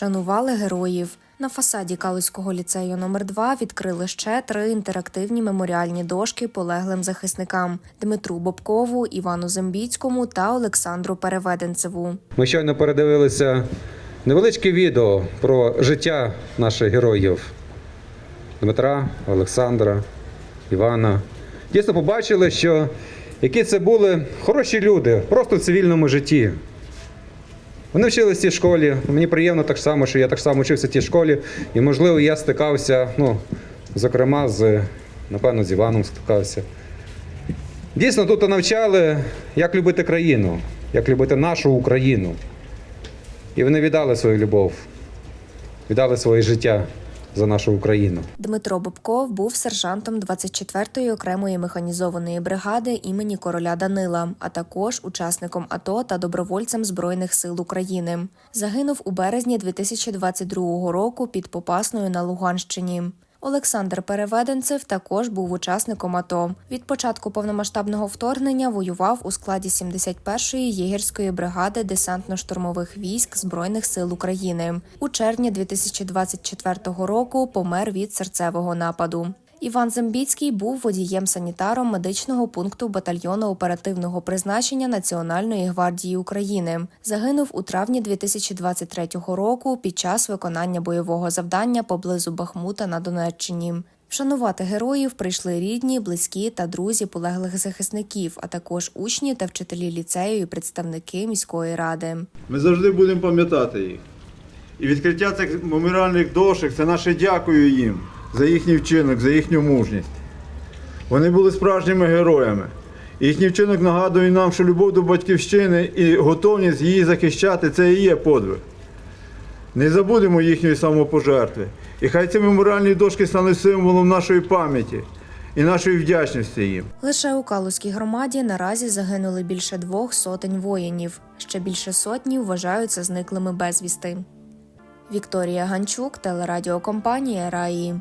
Вшанували героїв. На фасаді Калузького ліцею номер 2 відкрили ще три інтерактивні меморіальні дошки полеглим захисникам Дмитру Бобкову, Івану Зембіцькому та Олександру Переведенцеву. Ми щойно передивилися невеличке відео про життя наших героїв Дмитра, Олександра, Івана. Дійсно побачили, що які це були хороші люди, просто в цивільному житті. Вони вчилися в цій школі. Мені приємно так само, що я так само вчився в тій школі. І, можливо, я стикався, ну, зокрема, з, напевно, з Іваном стикався. Дійсно, тут навчали, як любити країну, як любити нашу Україну. І вони віддали свою любов, віддали своє життя за нашу Україну. Дмитро Бобков був сержантом 24-ї окремої механізованої бригади імені короля Данила, а також учасником АТО та добровольцем Збройних сил України. Загинув у березні 2022 року під Попасною на Луганщині. Олександр Переведенцев також був учасником АТО. Від початку повномасштабного вторгнення воював у складі 71-ї єгерської бригади десантно-штурмових військ Збройних сил України. У червні 2024 року помер від серцевого нападу. Іван Зембіцький був водієм-санітаром медичного пункту батальйону оперативного призначення Національної гвардії України. Загинув у травні 2023 року під час виконання бойового завдання поблизу Бахмута на Донеччині. Вшанувати героїв прийшли рідні, близькі та друзі полеглих захисників, а також учні та вчителі ліцею і представники міської ради. Ми завжди будемо пам'ятати їх. І відкриття цих меморіальних дошок це наше дякую їм за їхній вчинок, за їхню мужність. Вони були справжніми героями. Їхній вчинок нагадує нам, що любов до батьківщини і готовність її захищати це і є подвиг. Не забудемо їхньої самопожертви. І хай ці меморіальні дошки стануть символом нашої пам'яті і нашої вдячності їм. Лише у Калузькій громаді наразі загинули більше двох сотень воїнів. Ще більше сотні вважаються зниклими безвісти. Вікторія Ганчук, телерадіокомпанія Раї.